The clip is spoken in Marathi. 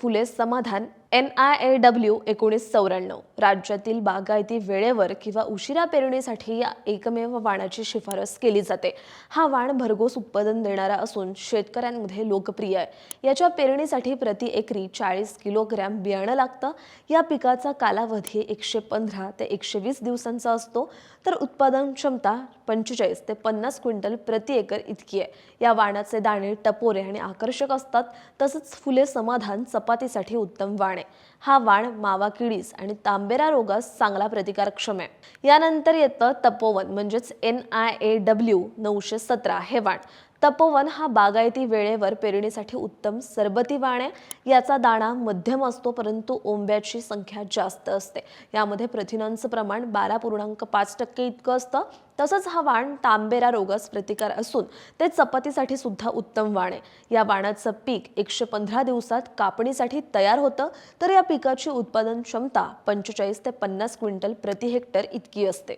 फुले समाधान एन आय ए डब्ल्यू एकोणीस चौऱ्याण्णव राज्यातील बागायती वेळेवर किंवा उशिरा पेरणीसाठी या एकमेव वाणाची शिफारस केली जाते. हा वाण भरघोस उत्पादन देणारा असून शेतकऱ्यांमध्ये लोकप्रिय आहे. याच्या पेरणीसाठी प्रति एकरी चाळीस किलोग्रॅम बियाणं लागतं. या पिकाचा कालावधी एकशे पंधरा ते एकशे वीस दिवसांचा असतो. तर उत्पादन क्षमता पंचेचाळीस ते पन्नास क्विंटल प्रति एकर इतकी आहे. या वाणाचे दाणे टपोरे आणि आकर्षक असतात. तसंच फुले समाधान चपातीसाठी उत्तम वाण आहे हा वाण मावा किडीस आणि तांबेरा रोगास चांगला प्रतिकारक्षम आहे. यानंतर येतं तपोवन म्हणजेच एन आय ए डब्ल्यू नऊशे सतरा हे वाण. तपोवन हा बागायती वेळेवर पेरणीसाठी उत्तम सरबती वाण आहे. याचा दाणा मध्यम असतो परंतु ओंब्याची संख्या जास्त असते. यामध्ये प्रथिनांचं प्रमाण बारा पूर्णांक पाच टक्के इतकं असतं. तसंच हा वाण तांबेरा रोगास प्रतिकार असून ते चपातीसाठी सुद्धा उत्तम वाण आहे. या वाणाचं पीक एकशे पंधरा दिवसात कापणीसाठी तयार होतं तर या पिकाची उत्पादन क्षमता पंचेचाळीस ते पन्नास क्विंटल प्रति हेक्टर इतकी असते.